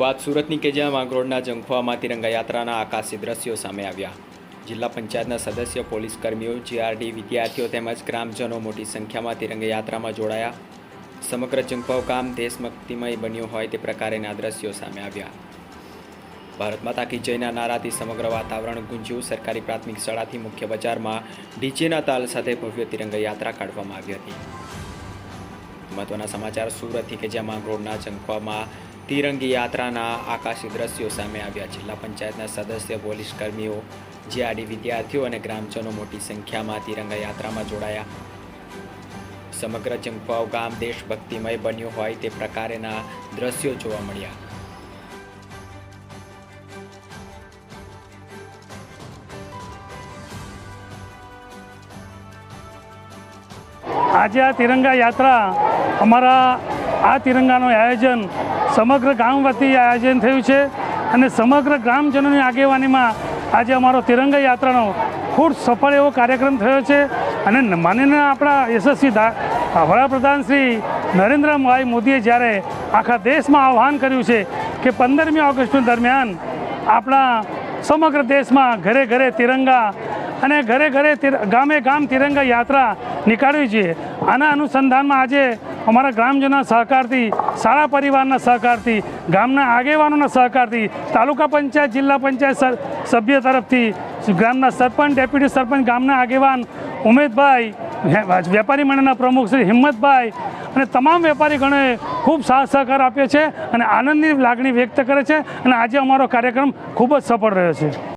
વાત સુરતની કે જ્યાં માંગરોળના જંખવામાં તિરંગા યાત્રાના આકાશી દ્રશ્યો સામે આવ્યા. જિલ્લા પંચાયતના સદસ્ય, પોલીસ કર્મીઓ, જીઆરડી વિદ્યાર્થીઓ તેમજ ગ્રામજનો મોટી સંખ્યામાં તિરંગા યાત્રામાં જોડાયા. સમગ્ર જંખવાવ ગામ દેશભક્તિમય બન્યું હોય તે પ્રકારેના દ્રશ્યો સામે આવ્યા. ભારત માતા કી જયના નારાથી સમગ્ર વાતાવરણ ગુંજ્યું. સરકારી પ્રાથમિક શાળાથી મુખ્ય બજારમાં ડીજેના તાલ સાથે ભવ્ય તિરંગા યાત્રા કાઢવામાં આવી હતી. મહત્વના સમાચાર સુરતથી કે જેમાં ગ્રોડના જંખવામાં તિરંગી યાત્રાના આકાશી દ્રશ્યો સામે આવ્યા. જિલ્લા પંચાયતના સદસ્ય, પોલીસ કર્મીઓ, જીઆરડી વિદ્યાર્થીઓ અને ગ્રામજનો મોટી સંખ્યામાં તિરંગા યાત્રામાં જોડાયા. સમગ્ર જંખવાવ ગામ દેશભક્તિમય બન્યું હોય તે પ્રકારેના દ્રશ્યો જોવા મળ્યા. આજે આ તિરંગા યાત્રા, અમારા આ તિરંગાનું આયોજન સમગ્ર ગામ વતી આયોજન થયું છે અને સમગ્ર ગ્રામજનોની આગેવાનીમાં આજે અમારો તિરંગા યાત્રાનો ખૂબ સફળ એવો કાર્યક્રમ થયો છે. અને માનીને આપણા યશસ્વી વડાપ્રધાન શ્રી નરેન્દ્રભાઈ મોદીએ જ્યારે આખા દેશમાં આહ્વાન કર્યું છે કે પંદરમી ઓગસ્ટ દરમિયાન આપણા સમગ્ર દેશમાં ઘરે ઘરે તિરંગા અને ઘરે ઘરે ગામે ગામ તિરંગા યાત્રા નીકાળવી જોઈએ. આના અનુસંધાનમાં આજે અમારા ગ્રામજનોના સહકારથી, શાળા પરિવારના સહકારથી, ગામના આગેવાનોના સહકારથી, તાલુકા પંચાયત, જિલ્લા પંચાયત સભ્ય તરફથી ગામના સરપંચ, ડેપ્યુટી સરપંચ, ગામના આગેવાન ઉમેદભાઈ વેપારી મંડળના પ્રમુખ શ્રી હિંમતભાઈ અને તમામ વેપારીગણોએ ખૂબ સાથ સહકાર આપ્યો છે અને આનંદની લાગણી વ્યક્ત કરે છે અને આજે અમારો કાર્યક્રમ ખૂબ જ સફળ રહ્યો છે.